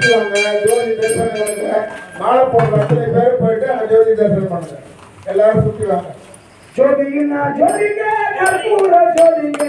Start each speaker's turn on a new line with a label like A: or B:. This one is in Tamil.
A: சுத்தி ஜோதி தரிசனம் பண்ணுங்க மாலை போடுற அத்தனை பேர் போயிட்டு அங்க ஜோதி தரிசனம் பண்ணுங்க. எல்லாரும் சுற்றுவாங்க
B: ஜோதிங்க ஜோதிங்க கற்பூர ஜோதிங்க.